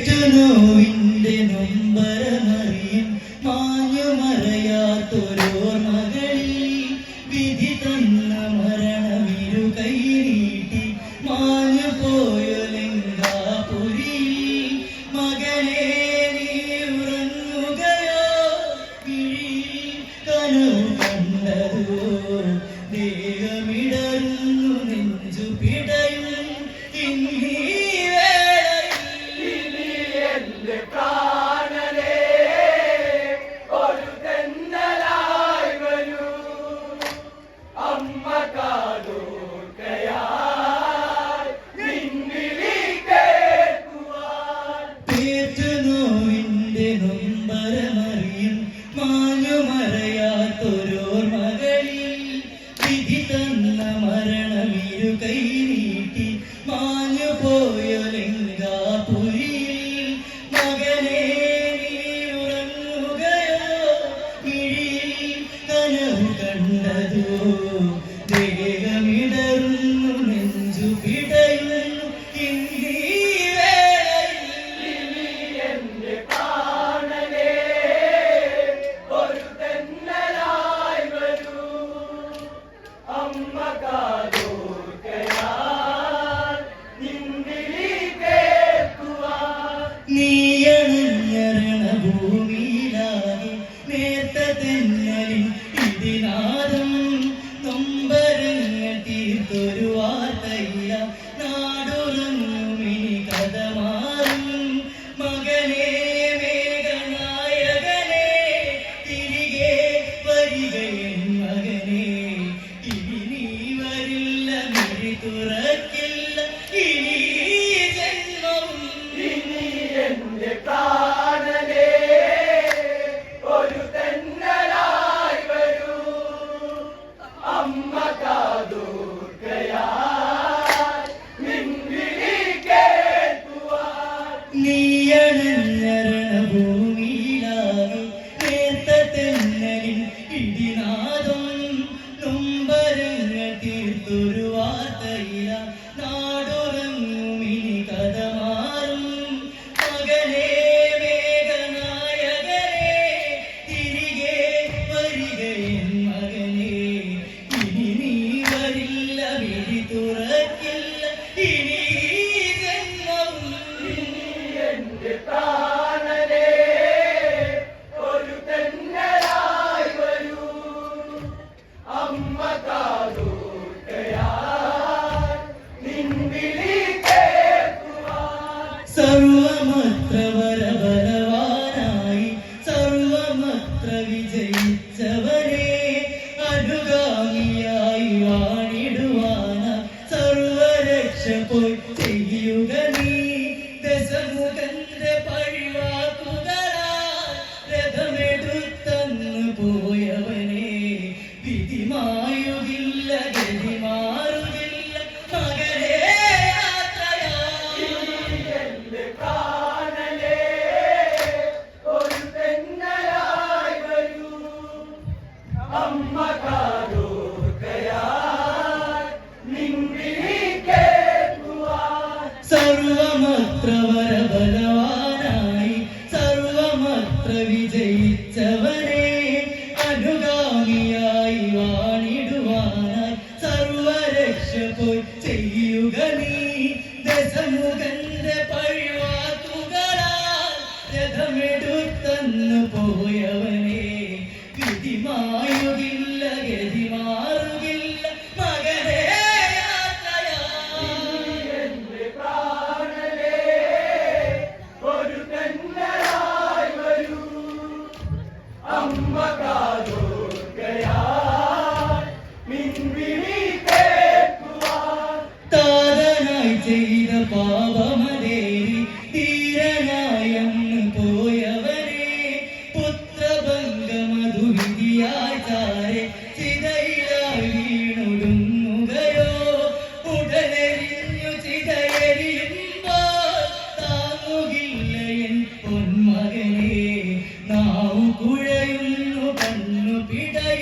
പേറ്റനോവിന്റെ നൊമ്പരമറിയും മാഞ്ഞു മറയാത്തൊരു മാഞ്ഞുമറയാത്തൊരോർമകളിൽ വിധി തന്ന മരണമിരു കൈ നീട്ടി മാഞ്ഞു പോയ ലിംഗാപുരിയിൽ മകനെ ഉറങ്ങുകയോ? ഇഴിയിൽ കനവ് കണ്ടതോ? ദേഹമി کا دور کہے আমি കടന്നു പോയവനെ കൃതിമായുകില്ല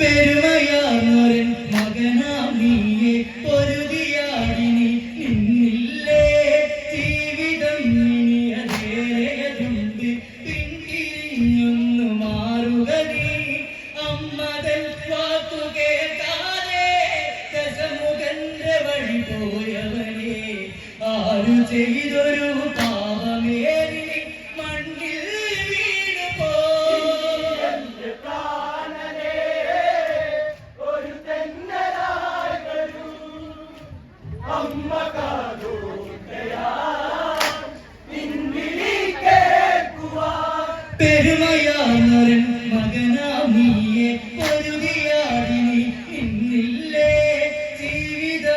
പെരുമയാരൻ മകനാം നീയെ പൊരുതിയാടിനി നിന്നില്ലേ ജീവിതം ഇനിയതേറെയുണ്ട് പിന്നിരിഞ്ഞൊന്നു മാറുക നീ. അമ്മതൽ വാക്കു കേൾക്കാതെ ദശമുഖന്റെ വഴി പോയവനെ. ആരു ചെയ്യും?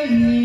me.